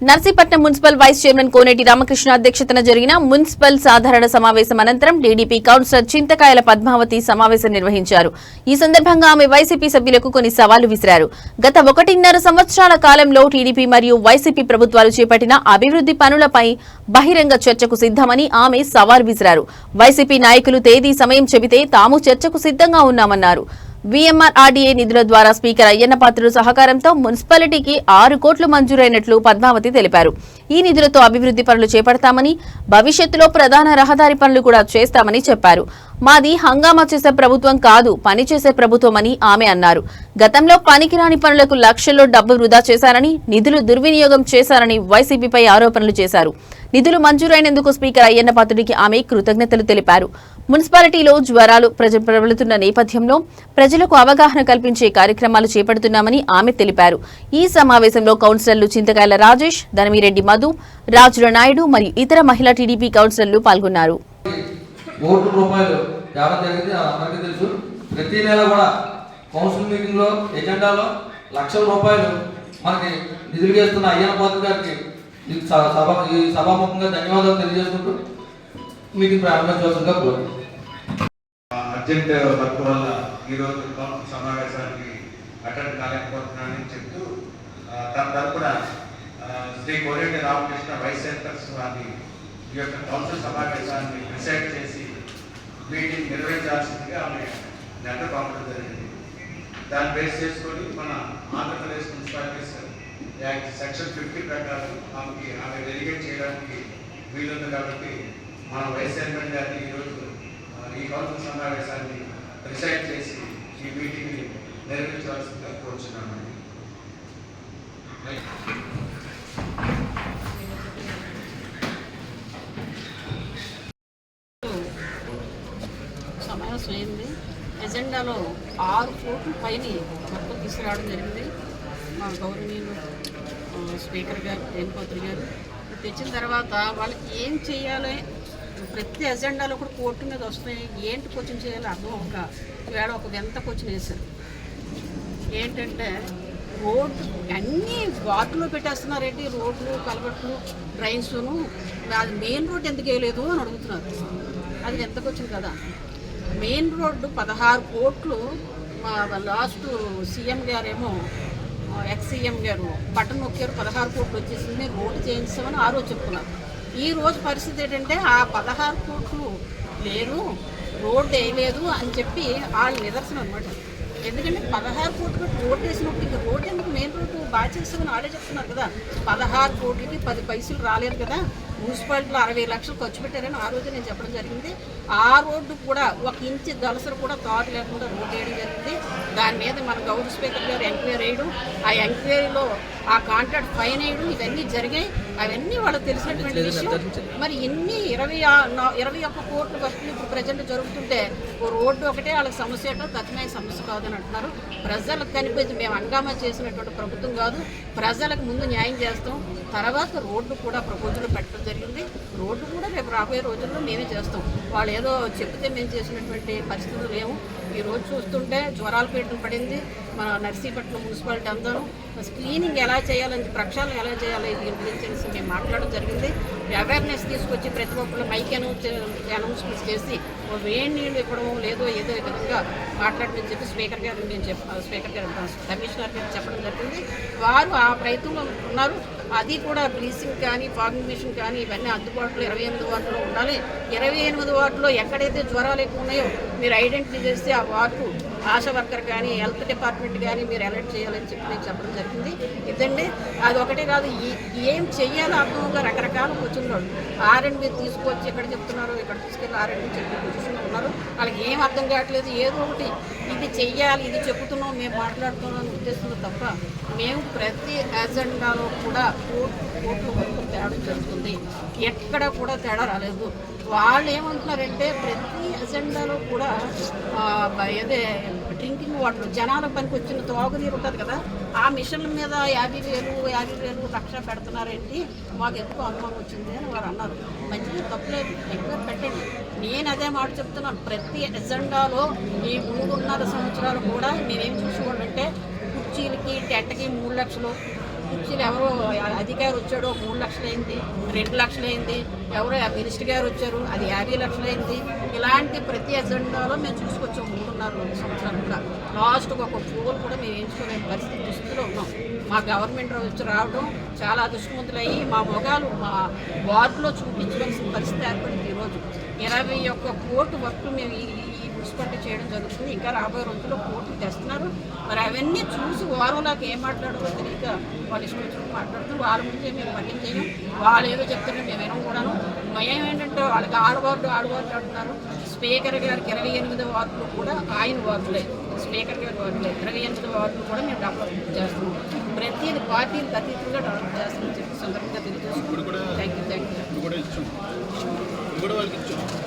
Narsipatnam municipal vice chairman Koneti Ramakrishna అధ్యక్షతన జరిగిన municipal సాధారణ సమావేశం అనంతరం టీడీపీ కౌన్సిలర్ చింతకాయల పద్మావతి సమావేశం నిర్వహించారు. ఈ సందర్భంగా ఆమె వైసీపీ సభ్యులకు కొన్ని సవాళ్ళు విసిరారు. గత ఒకటిన్నర సంవత్సరాల కాలంలో టీడీపీ మరియు వైసీపీ ప్రభుత్వాలు చేపట్టిన అభివృద్ది పనులపై బహిరంగ చర్చకు సిద్దమని ఆమె సవాల్ విసిరారు. వైసీపీ నాయకులు తేదీ సమయం చెబితే తాము చర్చకు సిద్దంగా ఉన్నామన్నారు. వీఎంఆర్ఆర్డీఏ నిధుల ద్వారా స్పీకర్ అయ్యన్న పాత్రుడు సహకారంతో మున్సిపాలిటీకి ఆరు కోట్లు మంజూరైనట్లు పద్మావతి తెలిపారు. ఈ నిధులతో అభివృద్ధి పనులు చేపడతామని భవిష్యత్తులో ప్రధాన రహదారి పనులు కూడా చేస్తామని చెప్పారు. మాది హంగామా చేసే ప్రభుత్వం కాదు పని చేసే ప్రభుత్వం అని ఆమె అన్నారు. గతంలో పనికిరాని పనులకు లక్షల్లో డబ్బు వృధా చేశారని నిధులు దుర్వినియోగం చేశారని వైసీపీపై ఆరోపణలు చేశారు. నిధులు మంజూరైనందుకు స్పీకర్ అయ్యన్న పాత్రుడికి ఆమె కృతజ్ఞతలు తెలిపారు. మున్సిపాలిటీలో జ్వరాలు ప్రబలుతున్న నేపథ్యంలో ప్రజలకు అవగాహన కల్పించే కార్యక్రమాలు చేపడుతున్నామని ఆమె తెలిపారు. ఈ సమావేశంలో కౌన్సిలర్లు చింతకాయల రాజేష్ ధనమిరెడ్డి మధు రాజుల నాయుడు మరియు ఇతర మహిళా టీడీపీ కౌన్సిలర్లు పాల్గొన్నారు. కోట్ల రూపాయలు తేవడం జరిగింది. అందరికీ తెలుసు. ప్రతి నెల కూడా కౌన్సిల్ మీటింగ్లో ఎజెండాలో లక్షల రూపాయలు మనకి నిధులు చేస్తున్న అయ్యన పాత్ర గారికి ఈ సభ ఈ సభాముఖంగా ధన్యవాదాలు తెలియజేసుకుంటూ మీటింగ్ ప్రారంభించవలసిందిగా కోరుతున్నాను అర్జెంట్ వర్క్ వల్ల ఈరోజు కౌన్సిల్ సమావేశానికి అటెండ్ కాలేకపోతున్నానని చెప్తూ ఆ, తన తరపున శ్రీ కోరేటి రామకృష్ణ వైస్ సెంటర్స్ వారి ఈ యొక్క కౌన్సిల్ సమావేశాన్ని ప్రిసైడ్ చేసి మీటింగ్ నిర్వహించాల్సిందిగా ఆమె లెటర్ పంపడం జరిగింది. దాన్ని బేస్ చేసుకొని మన Andhra Pradesh municipalities act section fifty ప్రకారం ఆమెకి ఆమె డెలిగేట్ చేయడానికి వీలుంది కాబట్టి మన వైస్ చైర్మన్ గారిని ఈరోజు ఈ కౌన్సిల్ సమావేశాన్ని డిసైడ్ చేసి ఈ మీటింగ్ని నిర్వహించవలసిందిగా కోరుచున్నామండి సమావేశం అయింది ఎజెండాలో ఆరు కోట్ల పైన మొత్తం తీసుకురావడం జరిగింది. మా గౌరవనీయులు స్పీకర్ గారు రేణుకోత్రి గారు. తెచ్చిన తర్వాత వాళ్ళకి ఏం చేయాలి? ప్రతి ఎజెండాలో కూడా కోర్టు మీద వస్తున్నాయి. ఏంటి క్వశ్చన్ చేయాలో అర్థం ఒక వేళ ఒక వింత క్వశ్చన్ వేశారు. ఏంటంటే రోడ్డు అన్నీ వాటిలో పెట్టేస్తున్నారేంటి రోడ్లు కలబట్లు డ్రైన్స్ను. అది మెయిన్ రోడ్ ఎందుకు వేయలేదు అని అడుగుతున్నారు. అది ఎంతకు కదా. మెయిన్ రోడ్డు పదహారు కోట్లు మా లాస్ట్ సీఎం గారేమో ఎక్స్ సీఎం గారు బటన్ నొక్కారు పదహారు కోట్లు వచ్చేసింది రోడ్డు చేయించామని ఆ రోజు చెప్తున్నారు. ఈ రోజు పరిస్థితి ఏంటంటే ఆ పదహారు కోట్లు లేదు రోడ్డు వేయలేదు అని చెప్పి వాళ్ళు నిదర్శనం అనమాట ఎందుకంటే పదహారు కోట్లు రోడ్డు వేసినప్పుడు ఇంకా రోడ్డు ఎందుకు మెయిన్ రోడ్డు బాగా చేస్తామని వాళ్ళే చెప్తున్నారు కదా. పదహారు కోట్లకి పది పైసలు రాలేదు కదా. మున్సిపాలిటీలో అరవై లక్షలు ఖర్చు పెట్టారని ఆ రోజు నేను చెప్పడం జరిగింది. ఆ రోడ్డు కూడా ఒక ఇంచు దలసరు కూడా తారు లేకుండా రోడ్డు వేయడం జరిగింది. దాని మీద మన గౌరవ స్పీకర్ గారు ఎంక్వైరీ వేయడం ఆ ఎంక్వైరీలో ఆ కాంట్రాక్ట్ ఫైన్ వేయడం ఇవన్నీ జరిగాయి. అవన్నీ వాళ్ళకి తెలిసినటువంటి విషయం. మరి ఇన్ని ఇరవై ఇరవై ఒక్క కోట్ల ఖర్చులు ఇప్పుడు ప్రజెంట్ జరుగుతుంటే ఓ రోడ్డు ఒకటే వాళ్ళకి సమస్య ఏంటో కఠినమైన సమస్య కాదని అంటున్నారు. ప్రజలకు కనిపించి మేము హంగామా చేసినటువంటి ప్రభుత్వం కాదు. ప్రజలకు ముందు న్యాయం చేస్తాం. తర్వాత రోడ్డు కూడా ప్రపోజల్ పెట్టడం జరిగింది. రోడ్డు కూడా రేపు రాబోయే రోజుల్లో మేమే చేస్తాం. వాళ్ళు ఏదో చెప్తే మేము చేసినటువంటి పరిస్థితులు లేవు. ఈ రోజు చూస్తుంటే జ్వరాలు పీటలు పడింది. మన నర్సీపట్నం మున్సిపాలిటీ అందరూ స్క్రీనింగ్ ఎలా చేయాలని ప్రక్షాళన ఎలా చేయాలి దీని గురించి మేము మాట్లాడడం జరిగింది. అవేర్నెస్ తీసుకొచ్చి ప్రతి ఒక్కళ్ళు మైక్ అనౌన్స్ అనౌన్స్మెంట్స్ చేసి వేడి నీళ్ళు ఇవ్వడం లేదో ఏదో విధంగా మాట్లాడమని చెప్పి స్పీకర్ గారు నేను చెప్ స్పీకర్ గారు కమిషనర్ గారు చెప్పడం జరిగింది. వారు ఆ ప్రయత్నంలో ఉన్నారు. అది కూడా బ్లీచింగ్ కానీ ఫాగింగ్ మిషన్ కానీ ఇవన్నీ అందుబాటులో ఇరవై ఎనిమిది వార్డులో ఉండాలి. ఇరవై ఎనిమిది వార్డులో ఎక్కడైతే జ్వరాలు ఎక్కువ ఉన్నాయో మీరు ఐడెంటిఫై చేస్తే ఆ వార్డు ఆశా వర్కర్ కానీ హెల్త్ డిపార్ట్మెంట్ కానీ మీరు అలర్ట్ చేయాలని చెప్పి నేను చెప్పడం జరిగింది. ఇదండి. అది ఒకటే కాదు ఏం చెయ్యాలో అర్థంగా రకరకాల కూర్చున్నాడు ఆర్ఎండ్ మీరు తీసుకొచ్చి ఎక్కడ చెప్తున్నారు ఇక్కడ తీసుకెళ్ళి ఆర్ఎండ్ చెప్పి కూర్చున్నారు ఉన్నారు. వాళ్ళకి ఏం అర్థం కావట్లేదు ఏదో ఒకటి. ఇది చెయ్యాలి ఇది చెబుతున్నాం మేము మాట్లాడుతున్నాం అని ఉద్దేశంలో తప్ప మేము ప్రతి అజెండాలో కూడా కోర్టు వరకు తేడా జరుగుతుంది. ఎక్కడ కూడా తేడా రాలేదు. వాళ్ళు ఏమంటున్నారంటే ప్రతి అజెండాలో కూడా అదే డ్రింకింగ్ వాటర్ జనాల పనికి వచ్చిన తాగునీరు ఉంటుంది కదా ఆ మిషన్ల మీద యాభై వేలు యాభై వేలు లక్ష పెడుతున్నారేంటి? మాకు ఎక్కువ అనుమానం వచ్చింది అని వారు అన్నారు. మంచిది తప్పులేదు ఎక్కువ పెట్టండి. నేను అదే మాట చెప్తున్నాను. ప్రతి ఎజెండాలో ఈ మూడున్నర సంవత్సరాలు కూడా నేనేం చూసేవాళ్ళంటే కుర్చీలకి టెంటకి మూడు లక్షలు. కుర్చీలు ఎవరో అధికారి వచ్చాడో మూడు లక్షలైంది రెండు లక్షలైంది. ఎవరో మినిస్టర్ గారు వచ్చారు అది యాభై లక్షలైంది. ఇలాంటి ప్రతి ఎజెండాలో మేము చూసుకొచ్చాము. మూడున్నర రెండు సంవత్సరాలు కూడా. లాస్ట్కి ఒక ఫోన్ కూడా మేము ఎంచుకోలేని పరిస్థితి దుస్థితిలో ఉన్నాం. మా గవర్నమెంట్ వచ్చి రావడం చాలా అదృష్టవంతులయ్యి మా మొగాలు మా వార్డులో చూపించవలసిన పరిస్థితి ఏర్పడింది ఈరోజు ఇరవై ఒక్క కోటి వర్క్ మేము ఈ మున్సిపాలిటీ చేయడం జరుగుతుంది. ఇంకా రాబోయే రోజుల్లో కోట్లు తెస్తున్నారు. మరి అవన్నీ చూసి వారు నాకు ఏం మాట్లాడారో తెలియక వాళ్ళు ఇష్టం వచ్చినట్టు మాట్లాడుతూ వాళ్ళ ముందే మేము పని చేయం వాళ్ళు ఏదో చెప్తున్నారు మేము వినం కూడాను భయం ఏంటంటే వాళ్ళకి ఆడవార్డు ఆడవార్డు అంటున్నారు. స్పీకర్ గారికి ఇరవై ఎనిమిది వార్డులు కూడా ఆయన వార్డులే. స్పీకర్ గారి వార్డులే. ఇరవై ఎనిమిది వార్డులు కూడా మేము డెవలప్ చేస్తున్నాం. ప్రతిది పార్టీలకు అతీతంగా డెవలప్ చేస్తామని చెప్పి సందర్భంగా తెలియజేస్తున్నాం. Thank you thank you